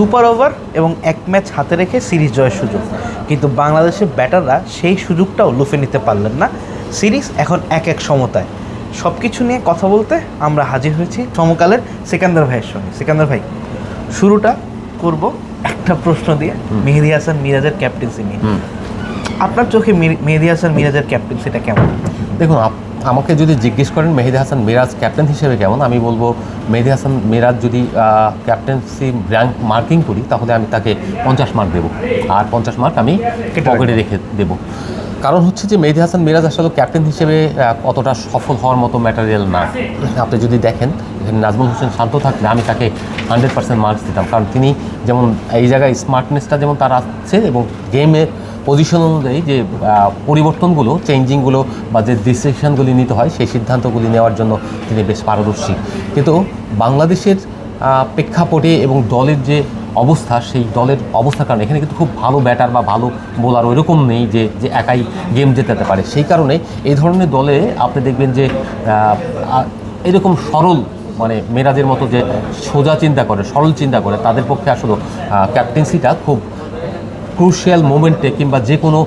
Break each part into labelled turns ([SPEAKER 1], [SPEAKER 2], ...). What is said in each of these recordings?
[SPEAKER 1] Super over এবং এক match হাতে রেখে সিরিজ জয়ের সুযোগ। কিন্তু বাংলাদেশের ব্যাটাররা সেই সুযোগটাও লুফে নিতে পারলেন না। সিরিজ এখন এক এক সমতায়। সব কিছু নিয়ে কথা বলতে আমরা হাজির হয়েছি সমকালের সিকান্দার ভাইয়ের সঙ্গে। সিকান্দার ভাই শুরুটা করব একটা প্রশ্ন দিয়ে। মেহেদি হাসান মিরাজের ক্যাপ্টেন্সি নিয়ে। আপনার চোখে মেহেদি হাসান মিরাজের ক্যাপ্টেন্সিটা কেমন?
[SPEAKER 2] দেখুন আমাকে যদি জিজ্ঞেস করেন মেহেদি হাসান মিরাজ ক্যাপ্টেন হিসেবে কেমন আমি বলব মেহেদি হাসান মিরাজ যদি ক্যাপ্টেন্সি র্যাঙ্ক মার্কিং করি তাহলে আমি তাকে পঞ্চাশ মার্ক দেবো। আর পঞ্চাশ মার্ক আমি
[SPEAKER 1] কেটে
[SPEAKER 2] পকেটে রেখে দেবো। কারণ হচ্ছে যে মেহেদি হাসান মিরাজ আসলে ক্যাপ্টেন হিসেবে অতটা সফল হওয়ার মতো ম্যাটেরিয়াল না। আপনি যদি দেখেন এখানে নাজমুল হোসেন শান্ত থাকলে আমি তাকে হান্ড্রেড পার্সেন্ট মার্কস দিতাম। কারণ তিনি যেমন এই জায়গায় স্মার্টনেসটা যেমন তার আছে এবং গেমের পজিশন অনুযায়ী যে পরিবর্তনগুলো চেঞ্জিংগুলো বা যে ডিসিশনগুলি নিতে হয়, সেই সিদ্ধান্তগুলি নেওয়ার জন্য তিনি বেশ পারদর্শী। কিন্তু বাংলাদেশের প্রেক্ষাপটে এবং দলের যে অবস্থা, সেই দলের অবস্থার কারণে এখানে কিন্তু খুব ভালো ব্যাটার বা ভালো বোলার ওইরকম নেই যে যে একাই গেম জেতাতে পারে। সেই কারণে এই ধরনের দলে আপনি দেখবেন যে এরকম সরল মানে মেরাজের মতো যে সোজা চিন্তা করে, সরল চিন্তা করে, তাদের পক্ষে আসলে ক্যাপ্টেন্সিটা খুব ক্রুশিয়াল মোমেন্টে কিংবা যে কোনো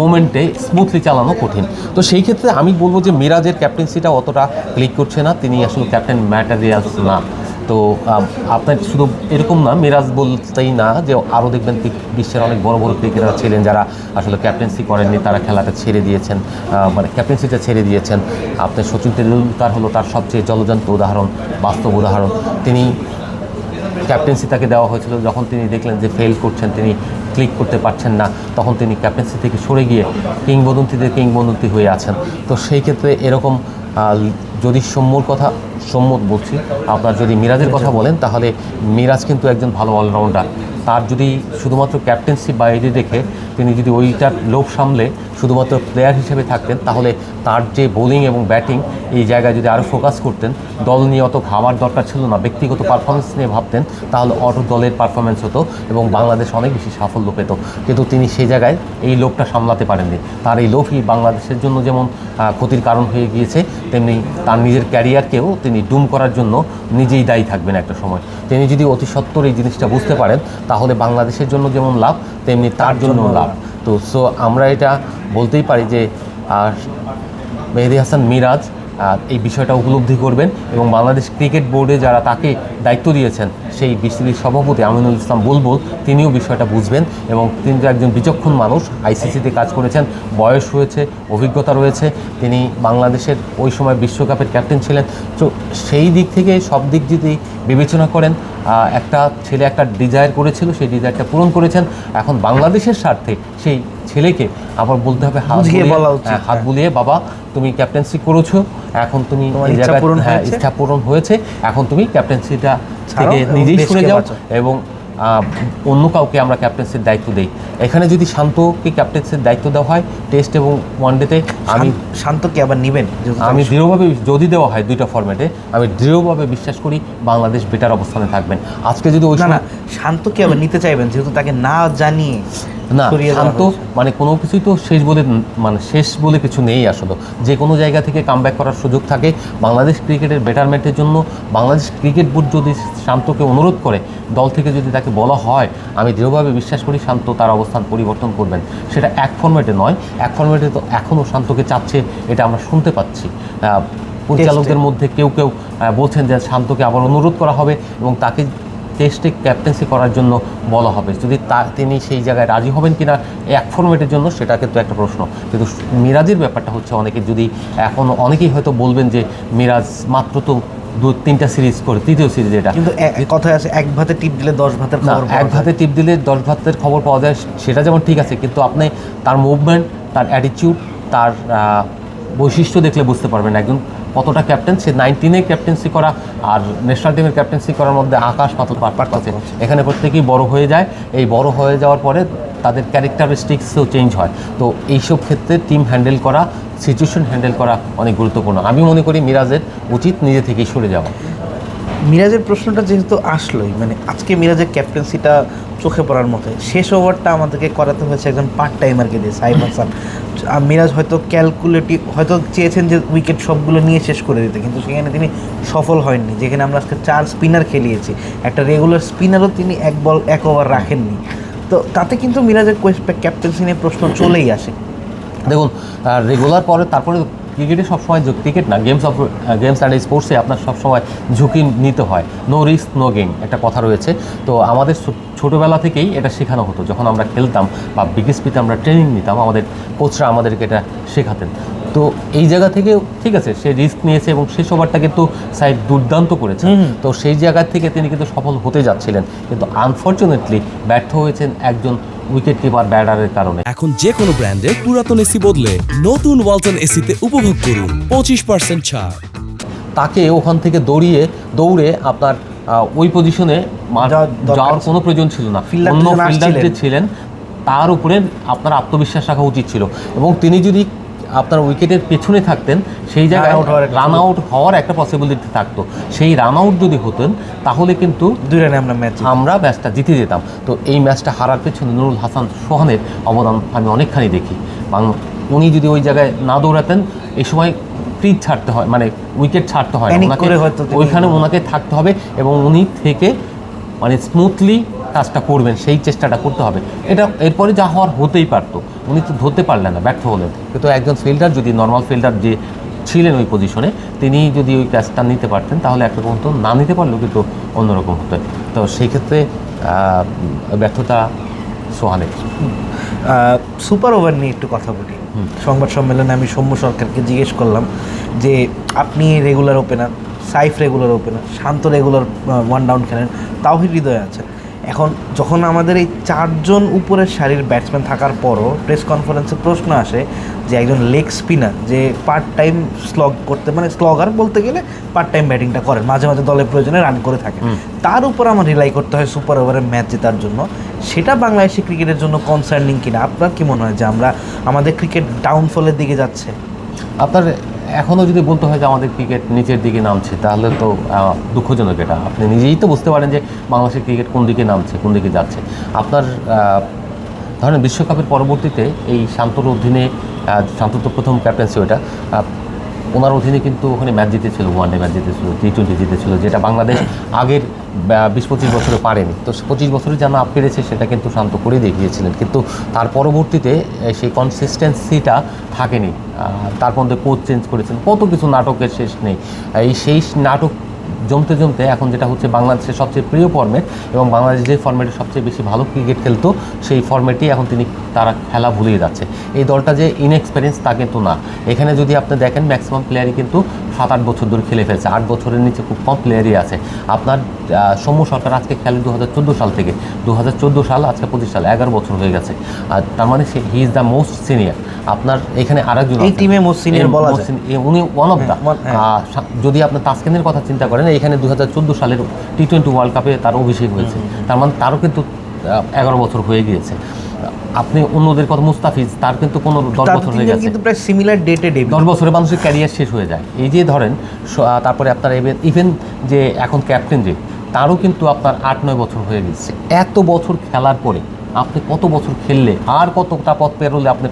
[SPEAKER 2] মোমেন্টে স্মুথলি চালানো কঠিন। তো সেই ক্ষেত্রে আমি বলব যে মিরাজের ক্যাপ্টেন্সিটা অতটা ক্লিক করছে না, তিনি আসলে ক্যাপ্টেন ম্যাটারিয়ালস না। তো আপনার শুধু এরকম না, মিরাজ বলতেই না যে আরও দেখবেন বিশ্বের অনেক বড় বড় ক্রিকেটার ছিলেন যারা আসলে ক্যাপ্টেন্সি করেননি, তারা খেলাটা ছেড়ে দিয়েছেন মানে ক্যাপ্টেন্সিটা ছেড়ে দিয়েছেন। আপনার সচিন তেন্ডুলকার হলো তার সবচেয়ে জলজান্ত উদাহরণ, বাস্তব উদাহরণ। তিনি ক্যাপ্টেন্সি তাকে দেওয়া হয়েছিল। যখন তিনি দেখলেন যে ফেল করছেন, তিনি ক্লিক করতে পারছেন না, তখন তিনি ক্যাপ্টেন্সি থেকে সরে গিয়ে কিংবদন্তিদের কিংবদন্তি হয়ে আছেন। তো সেই ক্ষেত্রে এরকম যদি সৌম্যর কথা সম্মত বলছি, আপনার যদি মিরাজের কথা বলেন, তাহলে মিরাজ কিন্তু একজন ভালো অলরাউন্ডার তার যদি শুধুমাত্র ক্যাপ্টেন্সি বাইরে রেখে তিনি যদি ওইটার লোভ সামলে শুধুমাত্র প্লেয়ার হিসেবে থাকতেন, তাহলে তার যে বোলিং এবং ব্যাটিং এই জায়গায় যদি আরও ফোকাস করতেন, দল নিয়ে অত ভাবার দরকার ছিল না, ব্যক্তিগত পারফরমেন্স নিয়ে ভাবতেন, তাহলে অটো দলের পারফরমেন্স হতো এবং বাংলাদেশ অনেক বেশি সাফল্য পেত। কিন্তু তিনি সেই জায়গায় এই লোভটা সামলাতে পারেননি। তার এই লোভই বাংলাদেশের জন্য যেমন ক্ষতির কারণ হয়ে গিয়েছে, তেমনি তার নিজের ক্যারিয়ারকেও তিনি ডুম করার জন্য নিজেই দায়ী থাকবেন একটা সময়। তিনি যদি অতি সত্বর এই জিনিসটা বুঝতে পারেন তাহলে বাংলাদেশের জন্য যেমন লাভ তেমনি তার জন্য লাভ। তো সো আমরা এটা বলতেই পারি যে মেহেদি হাসান মিরাজ এই বিষয়টা উপলব্ধি করবেন এবং বাংলাদেশ ক্রিকেট বোর্ডে যারা তাকে দায়িত্ব দিয়েছেন সেই বিসিবির সভাপতি আমিনুল ইসলাম বুলবুল তিনিও বিষয়টা বুঝবেন এবং তিনি তো একজন বিচক্ষণ মানুষ আইসিসিতে কাজ করেছেন বয়স হয়েছে অভিজ্ঞতা রয়েছে তিনি বাংলাদেশের ওই সময় বিশ্বকাপের ক্যাপ্টেন ছিলেন। তো সেই দিক থেকে সব দিক যদি বিবেচনা করেন একটা ছেলে একটা ডিজায়ার করেছিল সেই ডিজায়ারটা পূরণ করেছেন। এখন বাংলাদেশের স্বার্থে সেই ছেলেকে আবার বলতে হবে হাত
[SPEAKER 1] বলা
[SPEAKER 2] হ্যাঁ, হাত বুলিয়ে বাবা তুমি ক্যাপ্টেন্সি করেছ এখন তুমি
[SPEAKER 1] ইচ্ছা পূরণ
[SPEAKER 2] হ্যাঁ,
[SPEAKER 1] হয়েছে।
[SPEAKER 2] ইচ্ছা পূরণ হয়েছে এখন তুমি ক্যাপ্টেন্সিটা থেকে নিজেই
[SPEAKER 1] শুনে
[SPEAKER 2] সরে যাও এবং অন্য কাউকে আমরা ক্যাপ্টেন্সির দায়িত্ব দিই। এখানে যদি শান্তকে ক্যাপ্টেন্সির দায়িত্ব দেওয়া হয় টেস্ট এবং ওয়ানডেতে আমি
[SPEAKER 1] শান্ত- শান্ত কি আবার নেবেন যেহেতু
[SPEAKER 2] আমি দৃঢ়ভাবে যদি দেওয়া হয় দুইটা ফর্ম্যাটে আমি দৃঢ়ভাবে বিশ্বাস করি বাংলাদেশ বেটার অবস্থানে থাকবেন। আজকে যদি ওই
[SPEAKER 1] না শান্তকে আবার নিতে চাইবেন যেহেতু তাকে না জানিয়ে
[SPEAKER 2] না শান্ত মানে কোনো কিছুই তো শেষ বলে মানে শেষ বলে কিছু নেই আসলে। যে কোনো জায়গা থেকে কামব্যাক করার সুযোগ থাকে। বাংলাদেশ ক্রিকেটের বেটারমেন্টের জন্য বাংলাদেশ ক্রিকেট বোর্ড যদি শান্তকে অনুরোধ করে দল থেকে যদি তাকে বলা হয় আমি দৃঢ়ভাবে বিশ্বাস করি শান্ত তার অবস্থান পরিবর্তন করবেন। সেটা এক ফর্মেটে নয় এক ফর্মেটে তো এখনও শান্তকে চাচ্ছে এটা আমরা শুনতে পাচ্ছি। পরিচালকদের মধ্যে কেউ কেউ বলছেন যে শান্তকে আবার অনুরোধ করা হবে এবং তাকে টেস্টে ক্যাপ্টেন্সি করার জন্য বলা হবে। যদি তা তিনি সেই জায়গায় রাজি হবেন কিনা এক ফর্মেটের জন্য সেটা কিন্তু একটা প্রশ্ন। কিন্তু মিরাজের ব্যাপারটা হচ্ছে অনেকে যদি এখন অনেকেই হয়তো বলবেন যে মিরাজ মাত্র তো দু তিনটা সিরিজ করে তৃতীয় সিরিজ এটা।
[SPEAKER 1] কিন্তু কথায় আছে এক ভাতে টিপ দিলে দশ ভাতের খবর
[SPEAKER 2] এক ভাতে টিপ দিলে দশ ভাতের খবর পাওয়া যায় সেটা যেমন ঠিক আছে কিন্তু আপনি তার মুভমেন্ট তার অ্যাটিটিউড তার বৈশিষ্ট্য দেখলে বুঝতে পারবেন। একজন কতটা ক্যাপ্টেন সে নাইনটিনে ক্যাপ্টেন্সি করা আর ন্যাশনাল টিমের ক্যাপ্টেন্সি করার মধ্যে আকাশ পাতল পার্থক্য আছে এখানে প্রত্যেকেই বড় হয়ে যায়। এই বড় হয়ে যাওয়ার পরে তাদের ক্যারেক্টারিস্টিক্সও চেঞ্জ হয়। তো এইসব ক্ষেত্রে টিম হ্যান্ডেল করা সিচুয়েশন হ্যান্ডেল করা অনেক গুরুত্বপূর্ণ। আমি মনে করি মিরাজের উচিত নিজে থেকেই সরে যাওয়া।
[SPEAKER 1] মিরাজের প্রশ্নটা যেহেতু আসলোই মানে আজকে মিরাজের ক্যাপ্টেন্সিটা চোখে পড়ার মতো শেষ ওভারটা আমাদেরকে করাতে হয়েছে একজন পার্ট টাইমারকে দিয়ে, সাইফ হাসান। মিরাজ হয়তো ক্যালকুলেটিভ হয়তো চেয়েছেন যে উইকেট সবগুলো নিয়ে শেষ করে দিতে, কিন্তু সেখানে তিনি সফল হয়নি যেখানে আমরা আজকে চার স্পিনার খেলিয়েছি, একটা রেগুলার স্পিনারও তিনি এক বল এক ওভার রাখেননি। তো তাতে কিন্তু মিরাজের ক্যাপ্টেন্সি নিয়ে প্রশ্ন চলেই আসে।
[SPEAKER 2] দেখুন রেগুলার পরে তারপরে ক্রিকেটে সবসময় ক্রিকেট না গেমস অফ গেমস অ্যান্ড স্পোর্টসে আপনার সবসময় ঝুঁকি নিতে হয়। নো রিস্ক নো গেম একটা কথা রয়েছে। তো আমাদের ছোটোবেলা থেকেই এটা শেখানো হতো। যখন আমরা খেলতাম বা বিগেসপিতে আমরা ট্রেনিং নিতাম আমাদের কোচরা আমাদেরকে এটা শেখাতেন। তো এই জায়গা থেকে ঠিক আছে সে রিস্ক নিয়েছে এবং শেষ ওভারটা কিন্তু সাইড দুর্দান্ত করেছে। তো সেই জায়গা থেকে তিনি কিন্তু সফল হতে যাচ্ছিলেন। কিন্তু আনফর্চুনেটলি ব্যর্থ হয়েছেন একজন উইকেট কিপার ব্যাটারের কারণে।
[SPEAKER 3] এখন যে কোনো ব্র্যান্ডের পুরাতন এসি বদলে নতুন ওয়ালটন এসিতে উপভোগ করুন। পঁচিশ পার্সেন্ট ছাড়।
[SPEAKER 2] তাকে ওখান থেকে দৌড়িয়ে দৌড়ে আপনার আহ, ওই পজিশনে
[SPEAKER 1] যাওয়ার।
[SPEAKER 2] কোনো প্রয়োজন ছিল না। অন্য ফিল্ডার যে ছিলেন তার উপরে আপনার আত্মবিশ্বাস রাখা উচিত ছিল। এবং তিনি যদি আপনার উইকেটের পেছনে থাকতেন সেই জায়গায় রান আউট হওয়ার একটা পসিবিলিটি থাকতো। সেই রান আউট যদি হতেন তাহলে কিন্তু
[SPEAKER 1] দুই রানে আমরা ম্যাচ
[SPEAKER 2] আমরা ম্যাচটা জিতে যেতাম। তো এই ম্যাচটা হারার পেছনে নুরুল হাসান সোহানের অবদান আমি অনেকখানি দেখি। উনি যদি ওই জায়গায় না দৌড়াতেন এই সময় ক্রিজ ছাড়তে হয় মানে উইকেট ছাড়তে হয়। ওনাকে ওইখানে ওনাকে থাকতে হবে এবং উনি থেকে মানে স্মুথলি কাজটা করবেন সেই চেষ্টাটা করতে হবে। এটা এরপরে যা হওয়ার হতেই পারতো উনি তো ধরতে পারলেন না ব্যর্থ হলেন। কিন্তু একজন ফিল্ডার যদি নর্মাল ফিল্ডার যে ছিলেন ওই পজিশনে তিনি যদি ওই ক্যাচটা নিতে পারতেন তাহলে একরকম হতো না নিতে পারলেও কিন্তু অন্যরকম হতো। তো সেই ক্ষেত্রে ব্যর্থতা সোহানের।
[SPEAKER 1] সুপার ওভার নিয়ে একটু কথা বলি। সংবাদ সম্মেলনে আমি সৌম্য সরকারকে জিজ্ঞেস করলাম যে আপনি regular opener Saif regular opener Shanto regular one down খেলেন তাওহিদ হৃদয় আছে এখন যখন আমাদের এই চারজন উপরের সারির ব্যাটসম্যান থাকার পরও প্রেস কনফারেন্সে প্রশ্ন আসে যে একজন লেগ স্পিনার যে পার্ট টাইম স্লগ করতে মানে স্লগার বলতে গেলে পার্ট টাইম ব্যাটিংটা করেন মাঝে মাঝে দলের প্রয়োজনে রান করে থাকে। তার উপর আমার রিলাই করতে হয় সুপার ওভারের ম্যাচ জেতার জন্য। সেটা বাংলাদেশি ক্রিকেটের জন্য কনসার্নিং কিনা? আপনার কি মনে হয় যে আমরা আমাদের ক্রিকেট ডাউনফলের দিকে যাচ্ছে?
[SPEAKER 2] আপনার এখনও যদি বলতে হয় যে আমাদের ক্রিকেট নিচের দিকে নামছে, তাহলে তো দুঃখজনক এটা। আপনি নিজেই তো বুঝতে পারেন যে বাংলাদেশের ক্রিকেট কোন দিকে নামছে, কোন দিকে যাচ্ছে। আপনার ধরেন বিশ্বকাপের পরবর্তীতে এই শান্তর অধীনে শান্ত তো প্রথম ক্যাপ্টেন্সি ওটা ওনার অধীনে কিন্তু ওখানে ম্যাচ জিতেছিল ওয়ানডে ম্যাচ জিতেছিল টি টোয়েন্টি জিতেছিল, যেটা বাংলাদেশ আগের বিশ পঁচিশ বছরে পারেনি। তো পঁচিশ বছরে যেন আপ পেরেছে, সেটা কিন্তু শান্ত করে দেখিয়েছিলেন। কিন্তু তার পরবর্তীতে সেই কনসিস্টেন্সিটা থাকেনি। তার মধ্যে কোচ চেঞ্জ করেছেন। কত কিছু নাটকের শেষ নেই। এই সেই নাটক জমতে জমতে এখন যেটা হচ্ছে বাংলাদেশের সবচেয়ে প্রিয় ফর্মেট এবং বাংলাদেশ যে ফর্মেটে সবচেয়ে বেশি ভালো ক্রিকেট খেলতো, সেই ফর্মেটেই এখন তিনি তারা খেলা ভুলিয়ে যাচ্ছে। এই দলটা যে ইনএক্সপিরিয়েন্স তা কিন্তু না। এখানে যদি আপনি দেখেন ম্যাক্সিমাম প্লেয়ারই কিন্তু সাত আট বছর ধরে খেলে ফেলছে। আট বছরের নিচে খুব কম প্লেয়ারই আছে। আপনার সৌম্য সরকার আজকে খেলে দু হাজার চোদ্দ সাল থেকে। দু হাজার চোদ্দ সাল আজকে পঁচিশ সাল এগারো বছর হয়ে গেছে। আর তার মানে সে he is the most senior আপনার এখানে আরেকজন
[SPEAKER 1] এই most senior
[SPEAKER 2] এই
[SPEAKER 1] বলা।
[SPEAKER 2] উনি ওয়ান অফ দ্য যদি আপনি তাসকিনের কথা চিন্তা করেন এখানে দু হাজার চোদ্দ সালের টি টোয়েন্টি ওয়ার্ল্ড কাপে তার অভিষেক হয়েছে। তার মানে তারও কিন্তু এগারো বছর হয়ে গিয়েছে। আপনি অন্যদের কথা মুস্তাফিজ তার কিন্তু কোনো দশ বছর হয়ে গেছে।
[SPEAKER 1] কিন্তু প্রায় সিমিলার ডেটে ডে
[SPEAKER 2] দশ বছরে মানুষের ক্যারিয়ার শেষ হয়ে যায়। এই যে ধরেন তারপরে আপনার ইভেন যে এখন ক্যাপ্টেন যে তারও কিন্তু আপনার আট নয় বছর হয়ে গেছে। এত বছর খেলার পরে আপনি কত বছর খেললে আর কতটা পথ পেরোলে আপনি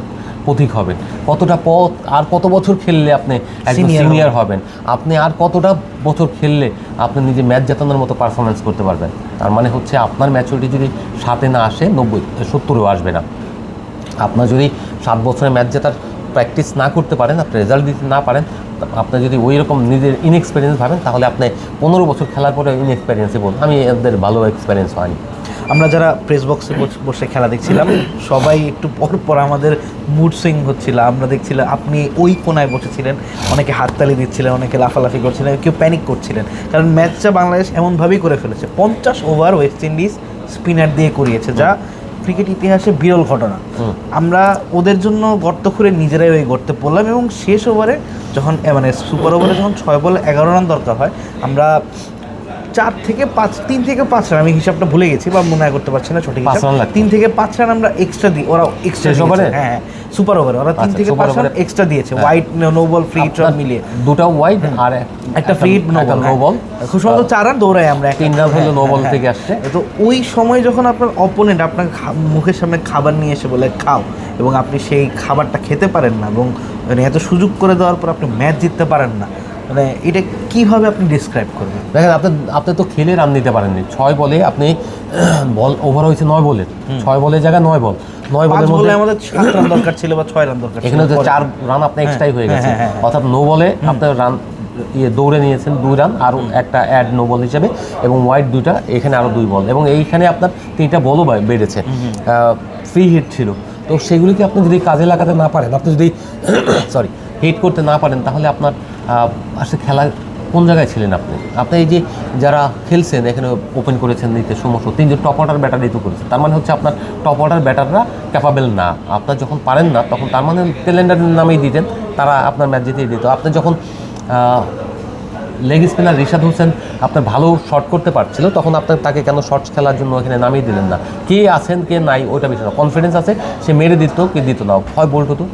[SPEAKER 2] পথিক হবেন। কতটা পথ আর কত বছর খেললে আপনি একজন সিনিয়র হবেন। আপনি আর কতটা বছর খেললে আপনি নিজে ম্যাচ জেতানোর মতো পারফরমেন্স করতে পারবেন? তার মানে হচ্ছে আপনার ম্যাচুরিটি যদি সাথে না আসে নব্বই সত্তরেও আসবে না। আপনার যদি সাত বছরের ম্যাচ জেতার প্র্যাকটিস না করতে পারেন আপনি রেজাল্ট দিতে না পারেন আপনি যদি ওই রকম নিজের ইনএক্সপিরিয়েন্স ভাবেন তাহলে আপনি পনেরো বছর খেলার পরে ইনএক্সপিরিয়েন্সে বলুন আমি এদের ভালো এক্সপিরিয়েন্স হয়নি।
[SPEAKER 1] আমরা যারা প্রেস বক্সে বসে খেলা দেখছিলাম সবাই একটু পর পর আমাদের মুড সুইং হচ্ছিল। আমরা দেখছিলাম আপনি ওই কোনায় বসেছিলেন অনেকে হাততালি দিচ্ছিলেন অনেকে লাফালাফি করছিলেন কেউ প্যানিক করছিলেন। কারণ ম্যাচটা বাংলাদেশ এমনভাবেই করে ফেলেছে। পঞ্চাশ ওভার ওয়েস্ট ইন্ডিজ স্পিনার দিয়ে করিয়েছে যা ক্রিকেট ইতিহাসে বিরল ঘটনা। আমরা ওদের জন্য গর্ত খুঁড়ে নিজেরাই ওই গর্তে পড়লাম এবং শেষ ওভারে যখন মানে সুপার ওভারে যখন ছয় বলে এগারো রান দরকার হয় আমরা চার থেকে পাঁচ তিন থেকে পাঁচ রান আমি হিসাবটা ভুলে গেছি বা মনে করতে পারছি না সঠিক। তিন থেকে পাঁচ রান আমরা এক্সট্রা দিই ওরা এক্সট্রা
[SPEAKER 2] ওভারে?
[SPEAKER 1] হ্যাঁ সুপার ওভারে ওরা তিন
[SPEAKER 2] আচ্ছা,
[SPEAKER 1] থেকে পাঁচ রান এক্সট্রা দিয়েছে
[SPEAKER 2] হ্যাঁ।
[SPEAKER 1] হোয়াইট নো বল ফ্রি ট্রান মিলিয়ে
[SPEAKER 2] দুটো হোয়াইট আর
[SPEAKER 1] একটা ফ্রি বল
[SPEAKER 2] নো বল
[SPEAKER 1] খুব সম্ভবত চার রান দৌড়াই আমরা।
[SPEAKER 2] তিন রান হলো
[SPEAKER 1] হ্যাঁ,
[SPEAKER 2] নো বল
[SPEAKER 1] হ্যাঁ,
[SPEAKER 2] থেকে
[SPEAKER 1] হ্যাঁ।
[SPEAKER 2] আসছে
[SPEAKER 1] তো ওই সময় যখন আপনার অপোনেন্ট আপনার মুখের সামনে খাবার নিয়ে এসে বলে খাও এবং আপনি সেই খাবারটা খেতে পারেন না এবং মানে এত সুযোগ করে দেওয়ার পর আপনি ম্যাচ জিততে পারেন না মানে এটা কীভাবে আপনি ডিসক্রাইব করবেন?
[SPEAKER 2] দেখেন আপনি আপনি তো খেলে রান দিতে পারেননি। ছয় বলে আপনি বল ওভার হয়েছে নয় বলের ছয় বলের জায়গায় নয় বল। নয় বলের
[SPEAKER 1] বলে
[SPEAKER 2] মধ্যে
[SPEAKER 1] আমাদের সাত রান দরকার ছিল বা ছয় রান দরকার
[SPEAKER 2] এখানে তো চার রান আপনি এক্সট্রাই হয়ে গেছে।
[SPEAKER 1] হ্যাঁ, হ্যাঁ, হ্যাঁ।
[SPEAKER 2] অর্থাৎ নো বলে আপনার রান ইয়ে দৌড়ে নিয়েছেন দুই রান আর একটা অ্যাড নো বল হিসেবে এবং ওয়াইড দুইটা এখানে আরও দুই বল। এবং এইখানে আপনার তিনটা বলও বেড়েছে। ফ্রি হিট ছিল। তো সেগুলিকে আপনি যদি কাজে লাগাতে না পারেন আপনি যদি সরি হিট করতে না পারেন তাহলে আপনার আসলে খেলা কোন জায়গায় ছিলেন আপনি? আপনি এই যে যারা খেলছেন, এখানে ওপেন করেছেন, নিতে সমস্ত তিনজন টপ অর্ডার ব্যাটার তো করেছে তার মানে হচ্ছে আপনার টপ অর্ডার ব্যাটাররা ক্যাপাবেল না। আপনার যখন পারেন না, তখন তার মানে টেলেন্ডারের নামেই দিতেন, তারা আপনার ম্যাচ জিতিয়ে দিত। আপনি যখন লেগ স্পিনার রিশাদ হোসেন আপনার ভালো শট করতে পারছিল, তখন আপনার তাকে কেন শর্টস খেলার জন্য এখানে নামিয়ে দিলেন না? কে আছেন, কে নাই, ওইটা বিষয় না। কনফিডেন্স আছে, সে মেরে দিত, কে দিত না। হয় বোল্ট হতো,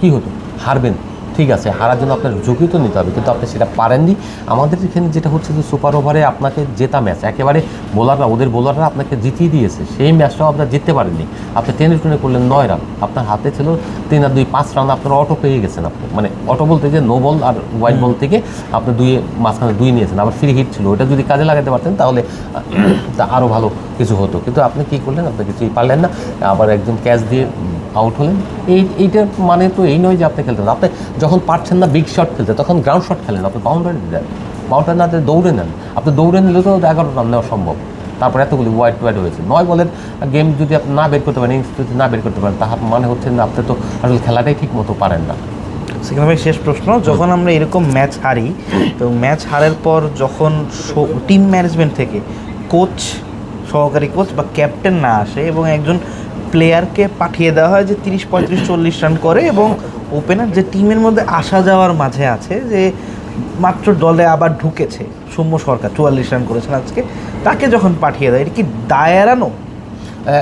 [SPEAKER 2] কী হতো? হারবেন। ঠিক আছে হারার জন্য আপনার ঝুঁকি তো নিতে হবে কিন্তু আপনি সেটা পারেননি। আমাদের এখানে যেটা হচ্ছে যে সুপার ওভারে আপনাকে জেতা ম্যাচ একেবারে বোলাররা ওদের বোলাররা আপনাকে জিতিয়ে দিয়েছে সেই ম্যাচটাও আপনার জিততে পারেননি। আপনি টেনে টুনে করলেন নয় রান আপনার হাতে ছিল তিন আর দুই পাঁচ রান আপনার অটো পেয়ে গেছেন আপনি। মানে অটো বলতে যে নো বল আর ওয়াইড বল থেকে আপনি দুই মাঝখানে দুই নিয়েছেন আবার ফ্রি হিট ছিল ওটা যদি কাজে লাগাতে পারতেন তাহলে তা আরও ভালো কিছু হতো। কিন্তু আপনি কী করলেন আপনি কিছুই পারলেন না আবার একজন ক্যাচ দিয়ে আউট হলেন। এই এইটার মানে তো এই নয় যে আপনি খেলতেন আপনি যখন পারছেন না বিগ শট খেলতে, তখন গ্রাউন্ড শট খেলেন। আপনি বাউন্ডারি দেন বাউন্ডারি না দৌড়ে নেন। আপনি দৌড়ে নিলে তো এগারো রান নেওয়া সম্ভব। তারপর এতগুলি ওয়াইড ওয়াইড হয়েছে নয় বলের গেম যদি আপনি না বের করতে পারেন ইনিংস যদি না বের করতে পারেন তাহার মানে হচ্ছে না, আপনি তো আসলে খেলাটাই ঠিক মতো পারেন না।
[SPEAKER 1] সেখানে ভাই শেষ প্রশ্ন, যখন আমরা এরকম ম্যাচ হারি, তো ম্যাচ হারার পর যখন টিম ম্যানেজমেন্ট থেকে কোচ সহকারী কোচ বা ক্যাপ্টেন না আসে এবং একজন প্লেয়ারকে পাঠিয়ে দেওয়া হয় যে তিরিশ, পঁয়ত্রিশ, চল্লিশ রান করে এবং ওপেনার যে টিমের মধ্যে আসা যাওয়ার মাঝে আছে যে মাত্র দলে আবার ঢুকেছে। সৌম্য সরকার চুয়াল্লিশ রান করেছেন আজকে। তাকে যখন পাঠিয়ে দেয়, এটা কি দায় এড়ানো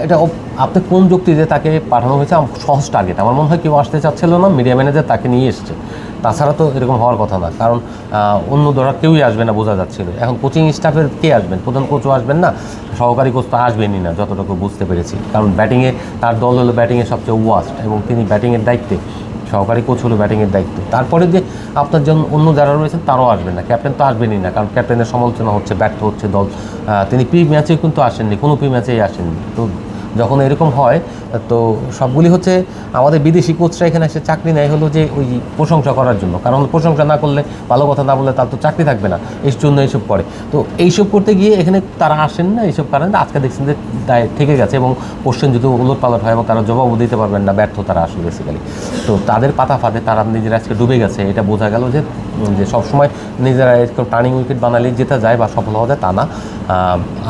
[SPEAKER 2] এটা আপনি কোন যুক্তিতে তাকে পাঠানো হয়েছে? সহজ টার্গেট আমার মনে হয় কেউ আসতে চাচ্ছিল না মিডিয়া ম্যানেজার তাকে নিয়ে এসছে। তাছাড়া তো এরকম হওয়ার কথা না। কারণ অন্য ধরা কেউই আসবে না বোঝা যাচ্ছিল। এখন কোচিং স্টাফের কে আসবেন? প্রধান কোচও আসবেন না? সহকারী কোচ তো আসবেনই না, যতটুকু বুঝতে পেরেছি। কারণ ব্যাটিংয়ে তার দল হলো ব্যাটিংয়ে সবচেয়ে ওয়াস্ট এবং তিনি ব্যাটিংয়ের দায়িত্বে। সহকারী কোচ হলো ব্যাটিংয়ের দায়িত্ব। তারপরে যে আপনার যেমন অন্য যারা রয়েছেন, তারাও আসবেন না। ক্যাপ্টেন তো আসবেনই না, কারণ ক্যাপ্টেনের সমালোচনা হচ্ছে, ব্যর্থ হচ্ছে দল। তিনি প্রি ম্যাচে কিন্তু আসেননি, কোনো প্রি ম্যাচেই আসেননি। তো যখন এরকম হয়, তো সবগুলি হচ্ছে আমাদের বিদেশি কোচরা এখানে এসে চাকরি নেয় হলো যে ওই প্রশংসা করার জন্য। কারণ প্রশংসা না করলে, ভালো কথা না বললে তার তো চাকরি থাকবে না। এই জন্য এইসব করে। তো এইসব করতে গিয়ে এখানে তারা আসেন না, এইসব কারণে আজকে দেখছেন যে দায় থেকে গেছে এবং কোশ্চেন যদি উলট পালট হয় এবং তারা জবাবও দিতে পারবেন না, ব্যর্থ তারা আসলে বেসিক্যালি তো তাদের পাতা ফাঁদে তারা নিজেরা আজকে ডুবে গেছে। এটা বোঝা গেল যে যে সবসময় নিজেরা এরকম টার্নিং উইকেট বানালে যেটা যায় বা সফল হওয়া যায় তা না।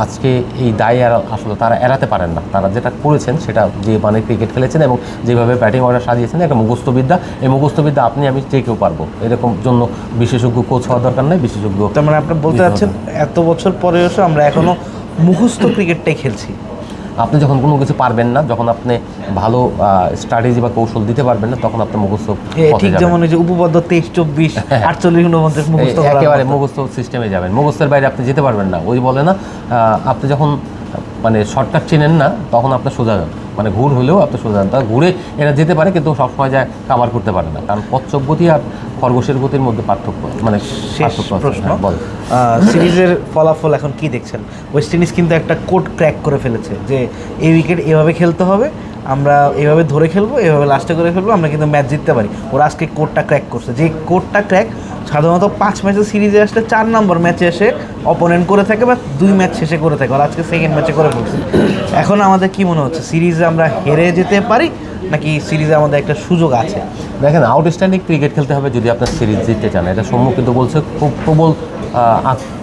[SPEAKER 2] আজকে এই দায় আসলে তারা এড়াতে পারেন না। তারা যেটা করেছেন সেটা যে মানে ক্রিকেট খেলেছেন এবং যেভাবে ব্যাটিং অর্ডার সাজিয়েছেন একটা মুখস্থবিদ্যা। এই মুখস্থবিদ্যা আপনি আমি যে কেউ পারব। এরকম জন্য বিশেষজ্ঞ কোচ হওয়ার দরকার নেই বিশেষজ্ঞ
[SPEAKER 1] তার মানে আপনি বলতে চাচ্ছেন এত বছর পরে এসে আমরা এখনও মুখস্থ ক্রিকেটটাই খেলছি।
[SPEAKER 2] আপনি যখন কোনো কিছু পারবেন না যখন আপনি ভালো স্ট্র্যাটেজি বা কৌশল দিতে পারবেন না তখন আপনি মুখস্থ
[SPEAKER 1] ঠিক যেমন ওই যে উপপাদ্য তেইশ চব্বিশ আটচল্লিশ উনপঞ্চাশ মুখস্থ
[SPEAKER 2] একেবারে মুখস্থ সিস্টেমে যাবেন। মুখস্থের বাইরে আপনি যেতে পারবেন না। ওই বলে না আপনি যখন মানে শর্টকাট চেনেন না তখন আপনি সোজা যান। মানে ঘুর হলেও আপনি সোজা যান। তা ঘুরে এরা যেতে পারে কিন্তু সবসময় যায় কাভার করতে পারে না। কারণ কচ্ছপ গতি আর খরগোশের গতির মধ্যে পার্থক্য মানে
[SPEAKER 1] শেষ প্রশ্ন।
[SPEAKER 2] হ্যাঁ, বল।
[SPEAKER 1] সিরিজের ফলাফল এখন কি দেখছেন? ওয়েস্ট ইন্ডিজ কিন্তু একটা কোড ক্র্যাক করে ফেলেছে যে এই উইকেট এভাবে খেলতে হবে আমরা এভাবে ধরে খেলব এভাবে লাস্টে করে ফেলব আমরা কিন্তু ম্যাচ জিততে পারি। ওরা আজকে কোডটা ক্র্যাক করছে। যে কোডটা ক্র্যাক সাধারণত পাঁচ ম্যাচের সিরিজে আসলে চার নম্বর ম্যাচে এসে অপোনেন্ট করে থাকে বা দুই ম্যাচ শেষে করে থাকে। আর আজকে সেকেন্ড ম্যাচে করে ফেলছে। এখন আমাদের কি মনে হচ্ছে? সিরিজে আমরা হেরে যেতে পারি নাকি সিরিজে আমাদের একটা সুযোগ আছে?
[SPEAKER 2] দেখেন আউটস্ট্যান্ডিং ক্রিকেট খেলতে হবে যদি আপনার সিরিজ জিততে চান। এটা সম্মুখ কিন্তু বলছে খুব প্রবল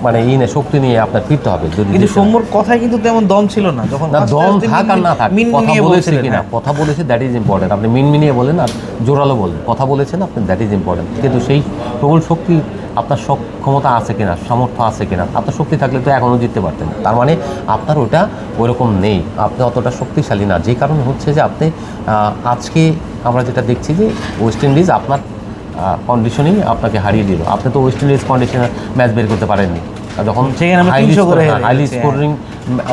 [SPEAKER 2] মানে ই নিয়ে শক্তি নিয়ে আপনার ফিরতে হবে। যদি
[SPEAKER 1] কিন্তু সৌম্যর কথায় কিন্তু তেমন দম ছিল না। যখন
[SPEAKER 2] না দম থাক আর না থাক কথা বলেছে কিনা
[SPEAKER 1] হ্যাঁ।
[SPEAKER 2] কথা বলেছে দ্যাট ইজ ইম্পর্টেন্ট আপনি মিনমিনিয়ে বলেন আর জোরালো বলেন কথা বলেছেন আপনি দ্যাট ইজ ইম্পর্টেন্ট কিন্তু সেই প্রবল শক্তি আপনার সক্ষমতা আছে কিনা সামর্থ্য আছে কিনা আপনার শক্তি থাকলে তো এখনও জিততে পারতেন। তার মানে আপনার ওটা ওইরকম নেই আপনি অতটা শক্তিশালী না। যে কারণে হচ্ছে যে আপনি আজকে আমরা যেটা দেখছি যে ওয়েস্ট ইন্ডিজ আপনার কন্ডিশনেই আপনাকে হারিয়ে দিল। আপনি তো ওয়েস্ট ইন্ডিজ কন্ডিশনে ম্যাচ বের করতে পারেননি। আর যখন
[SPEAKER 1] সেখানে আমরা 300 করে হেরে
[SPEAKER 2] হাইলি। স্কোরিং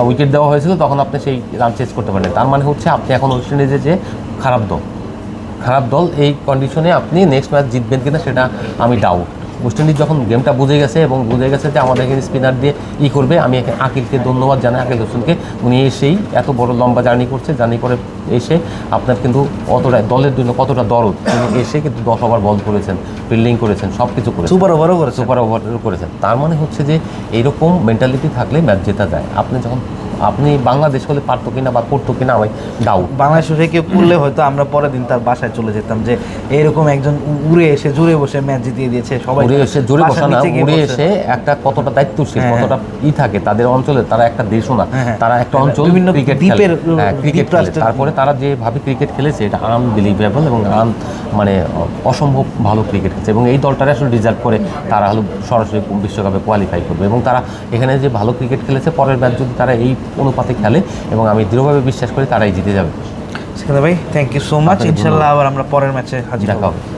[SPEAKER 2] উইকেট দেওয়া হয়েছিল তখন আপনি সেই রান চেস করতে পারেন তার মানে হচ্ছে আপনি এখন ওয়েস্ট ইন্ডিজের যে খারাপ দল খারাপ দল এই কন্ডিশনে আপনি নেক্সট ম্যাচ জিতবেন কিনা সেটা আমি ডাউট ওয়েস্ট ইন্ডিজ যখন গেমটা বুঝে গেছে এবং বুঝে গেছে যে আমাদের এখানে স্পিনার দিয়ে ই করবে আমি আকিলকে ধন্যবাদ জানাই আকিল হোসেনকে। উনি এসেই এত বড় লম্বা জার্নি করছে জার্নি করে এসে আপনার কিন্তু অতটা দলের জন্য কতটা দরদ। তিনি এসে কিন্তু দশ ওভার বল করেছেন ফিল্ডিং করেছেন সব কিছু করেছেন।
[SPEAKER 1] সুপার ওভারও করেছে
[SPEAKER 2] সুপার ওভারও করেছেন। তার মানে হচ্ছে যে এইরকম মেন্টালিটি থাকলে ম্যাচ জেতা যায়। আপনি যখন আপনি বাংলাদেশ হলে পারতো কিনা বা করতো কিনা আমি ডাউট
[SPEAKER 1] বাংলাদেশ কেউ করলে হয়তো আমরা পরের দিন তার বাসায় চলে যেতাম যে এরকম একজন উড়ে এসে জুড়ে বসে ম্যাচ জিতিয়ে দিয়েছে সবাই
[SPEAKER 2] উড়ে এসে জোরে
[SPEAKER 1] বাসার
[SPEAKER 2] বসা না উড়ে এসে একটা কতটা দায়িত্বশীল
[SPEAKER 1] হ্যাঁ,
[SPEAKER 2] কতটা ই থাকে তাদের অঞ্চলে তারা একটা দেশও না
[SPEAKER 1] হ্যাঁ, হ্যাঁ।
[SPEAKER 2] তারা একটা অঞ্চল
[SPEAKER 1] বিভিন্ন
[SPEAKER 2] ক্রিকেট
[SPEAKER 1] দ্বীপের,
[SPEAKER 2] ক্রিকেট খেলে। তারপরে তারা যেভাবে ক্রিকেট খেলেছে এটা আনবিলিভেবল এবং আন মানে অসম্ভব ভালো ক্রিকেট খেলছে। এবং এই দলটারে আসলে ডিজার্ভ করে তারা হলো সরাসরি বিশ্বকাপে কোয়ালিফাই করবে। এবং তারা এখানে যে ভালো ক্রিকেট খেলেছে পরের ম্যাচ যদি তারা এই অনুপাতে খেলে এবং আমি দৃঢ়ভাবে বিশ্বাস করি তারাই জিতে যাবে।
[SPEAKER 1] সেখানে ভাই থ্যাংক ইউ সো মাচ ইনশাল্লাহ আবার আমরা পরের ম্যাচে হাজির
[SPEAKER 2] দেখা হবে।